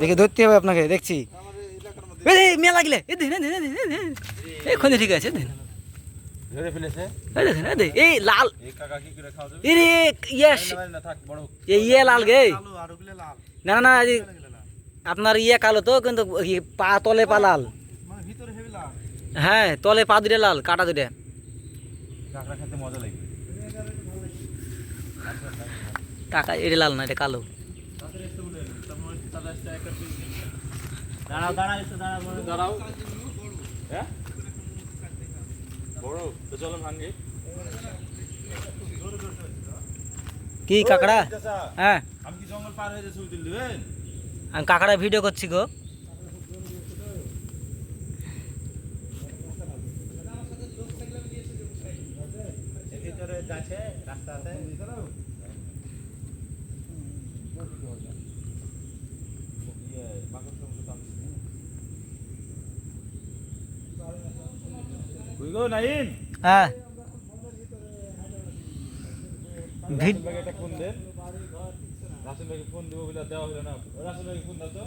দেখে ধরতে হবে আপনাকে দেখছি। মেলা গিলে এই দেখেন এই দেখেন, এই দেখেন, এই খোঁজে ঠিক আছে দেখেন। এই লাল। ইয়ে লাল গে। না না না আপনার ইয়ে কালো তো কিন্তু পা তলে পা লাল। হ্যাঁ তলে পা দুটা লাল কাটা দুটা টাকা এটা লাল না এটা কালো। দাঁড়াও দাঁড়াও একটু দাঁড়াও দাঁড়াও। হ্যাঁ? বড় তো চলো ভাঙ্গে কি কাকড়া? হ্যাঁ। আমি কি জঙ্গল পার হয়ে ছবি তুলবেন আমি কাকড়া ভিডিও করছি গো। ভিতরে যাচ্ছে রাস্তাতে কই গো নাইন হ্যাঁ। ভিড ফোন দেন রাসেল ভাইকে ফোন দেবো বলে দেওয়া হলো না। রাসেল ভাইকে ফোন দাও তো।